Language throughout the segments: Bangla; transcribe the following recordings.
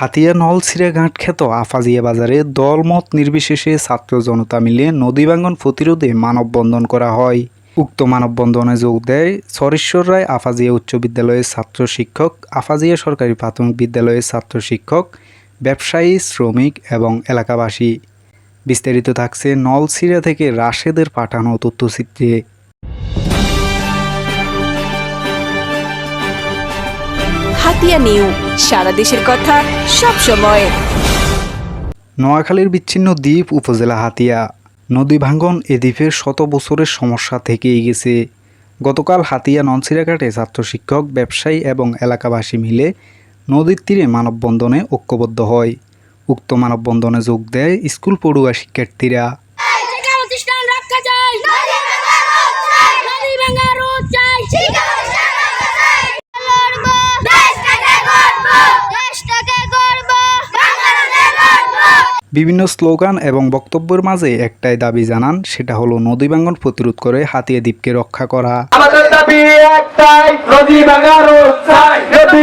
হাতিয়া নলছিরা ঘাট খ্যাত আফাজিয়া বাজারে দলমত নির্বিশেষে ছাত্র জনতা মিলে নদী ভাঙ্গন প্রতিরোধে মানববন্ধন করা হয়। উক্ত মানববন্ধনে যোগ দেয় সরেশ্বর রায় আফাজিয়া উচ্চ বিদ্যালয়ের ছাত্র শিক্ষক, আফাজিয়া সরকারি প্রাথমিক বিদ্যালয়ের ছাত্র শিক্ষক ব্যবসায়ী শ্রমিক এবং এলাকাবাসী। বিস্তারিত থাকছে নলছিরা থেকে রাশেদের পাঠানো তথ্যচিত্রে। হাতিয়া নিউ। সারা দেশের কথা সব সময়। নোয়াখালীর বিচ্ছিন্ন দ্বীপ উপজেলা হাতিয়া। নদী ভাঙ্গন এ দ্বীপের শত বছরের সমস্যা থেকেই গেছে গতকাল হাতিয়া ননসিরাঘাটে ছাত্র শিক্ষক, ব্যবসায়ী এবং এলাকাবাসী মিলে নদীর তীরে মানববন্ধনে ঐক্যবদ্ধ হয়। উক্ত মানববন্ধনে যোগ দেয় স্কুল পড়ুয়া শিক্ষার্থীরা। বিভিন্ন স্লোগান এবং বক্তব্যের মাঝে একটাই দাবি জানান সেটা হলো নদী ভাঙ্গন প্রতিরোধ করে হাতিয়া দ্বীপকে রক্ষা করা। আমাদের দাবি একটাই নদী চাই নদী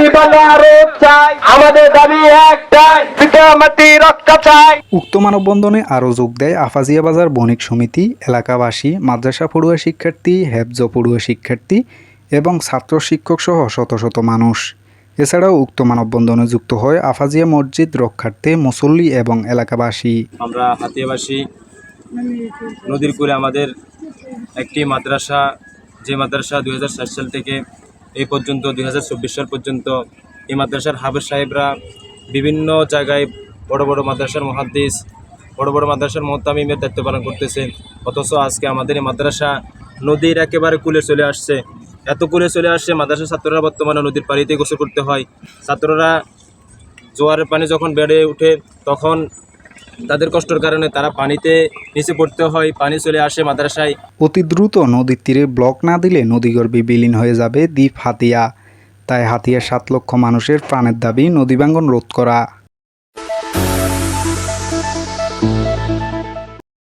চাই। আমাদের দাবি একটাই রক্ষা চাই। উক্ত মানববন্ধনে আরও যোগ দেয় আফাজিয়া বাজার বণিক সমিতি এলাকাবাসী মাদ্রাসা পড়ুয়া শিক্ষার্থী হেফজ পড়ুয়া শিক্ষার্থী এবং ছাত্র শিক্ষক সহ শত শত মানুষ। এছাড়াও উক্ত মানববন্ধনে যুক্ত হয় আফাজিয়া মসজিদ রক্ষার্থে মুসল্লি এবং এলাকাবাসী। আমরা হাতিয়াবাসী নদীর কূলে আমাদের একটি মাদ্রাসা, যে মাদ্রাসা দুই হাজার সাত সাল থেকে এই পর্যন্ত, দুই হাজার চব্বিশ সাল পর্যন্ত এই মাদ্রাসার হাফেজ সাহেবরা বিভিন্ন জায়গায় বড় বড় মাদ্রাসার মহাদ্দিস, বড় বড় মাদ্রাসার মোহতামিমের দায়িত্ব পালন করতেছে। অথচ আজকে আমাদের এই মাদ্রাসা নদীর একেবারে কুলে চলে আসছে। এত করে চলে আসছে মাদ্রাসার ছাত্ররা বর্তমানে নদীর পানিতে গোসল করতে হয়। ছাত্ররা জোয়ারের পানি যখন বেড়ে ওঠে, তখন তাদের কষ্টের কারণে তারা পানিতে নিচে পড়তে হয়, পানি চলে আসে মাদ্রাসায়। অতি দ্রুত নদীর তীরে ব্লক না দিলে নদীগর্ভে বিলীন হয়ে যাবে দ্বীপ হাতিয়া। তাই হাতিয়ার সাত লক্ষ মানুষের প্রাণের দাবি নদী ভাঙ্গন রোধ করা।